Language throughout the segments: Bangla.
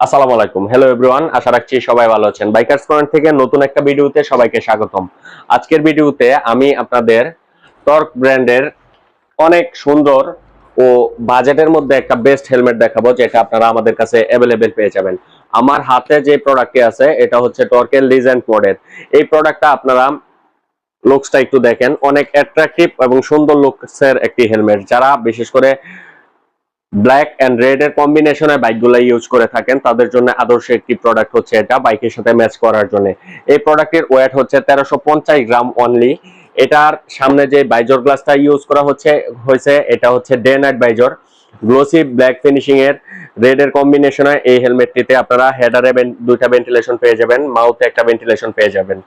আসসালামু আলাইকুম। হ্যালো এভরিওয়ান আশা রাখছি সবাই ভালো আছেন। বাইকার্স পয়েন্ট থেকে নতুন একটা ভিডিওতে সবাইকে স্বাগতম। আজকের ভিডিওতে আমি আপনাদের টর্ক ব্র্যান্ডের অনেক সুন্দর ও বাজেটের মধ্যে একটা বেস্ট হেলমেট দেখাবো, যেটা আপনারা আমাদের কাছে অ্যাভেলেবেল পেয়ে যাবেন। আমার হাতে যে প্রোডাক্টটি আছে, এটা হচ্ছে টর্কের লিজেন্ড মডেল এই প্রোডাক্টটা আপনারা লুকসটা একটু দেখেন। অনেক অ্যাট্রাকটিভ এবং সুন্দর লুকসের একটি হেলমেট যারা বিশেষ করে ব্ল্যাক এন্ড রেড এর কম্বিনেশনে বাইকগুলো ইউজ করে থাকেন। তাদের জন্য আদর্শ একটি প্রোডাক্ট হচ্ছে এটা বাইকের সাথে ম্যাচ করার জন্য। এই প্রোডাক্টের ওয়েট হচ্ছে তেরোশো গ্রাম অনলি এটার সামনে যে বাইজর গ্লাসটা ইউজ করা হচ্ছে, হয়েছে, এটা হচ্ছে day night visor. Glossy black finishing এর রেড এর কম্বিনেশনে এই হেলমেটটিতে আপনারা হেডারে দুইটা ভেন্টিলেশন পেয়ে যাবেন মাউথে একটা ভেন্টিলেশন পেয়ে যাবেন।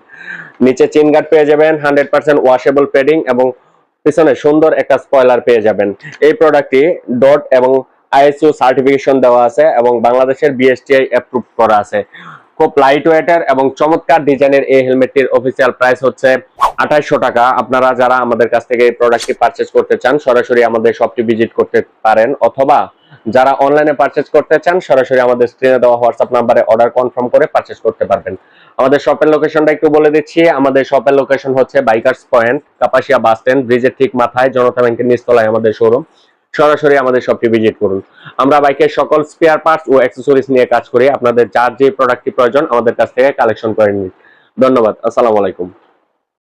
নিচে চেন গার্ড পেয়ে যাবেন হান্ড্রেড পার্সেন্ট ওয়াশেবল পেডিং এবং পিছনে সুন্দর একটা স্পয়লার পেয়ে যাবেন। এই প্রোডাক্টটি ডট এবং আইএসও সার্টিফিকেশন দেওয়া আছে এবং বাংলাদেশের বিএসটিআই অ্যাপ্রুভ করা আছে। খুব লাইট ওয়েটার এবং চমৎকার ডিজাইনের এই হেলমেটটির অফিসিয়াল প্রাইস হচ্ছে আঠাইশশো টাকা। আপনারা যারা আমাদের কাছ থেকে এই প্রোডাক্টটি পারচেস করতে চান, সরাসরি আমাদের শপটি ভিজিট করতে পারেন অথবা যারা অনলাইনে পারচেজ করতে চান, সরাসরি আমাদের স্ক্রিনে দেওয়া হোয়াটসঅ্যাপ নাম্বারে অর্ডার কনফার্ম করে পারচেজ করতে পারবেন। আমাদের শপের লোকেশনটা একটু বলে দিচ্ছি। আমাদের শপের লোকেশন হচ্ছে bikers point Kapasia bus stand ব্রিজের ঠিক মাথায়, জনতা ব্যাংকের নিচতলায় আমাদের শোরুম সরাসরি আমাদের শপটি ভিজিট করুন। আমরা বাইকের সকল স্পেয়ার পার্টস ও অ্যাক্সেসরিজ নিয়ে কাজ করি। আপনাদের যার যে প্রোডাক্টটি প্রয়োজন, আমাদের কাছ থেকে কালেকশন করে নিন। ধন্যবাদ। আসসালামু আলাইকুম।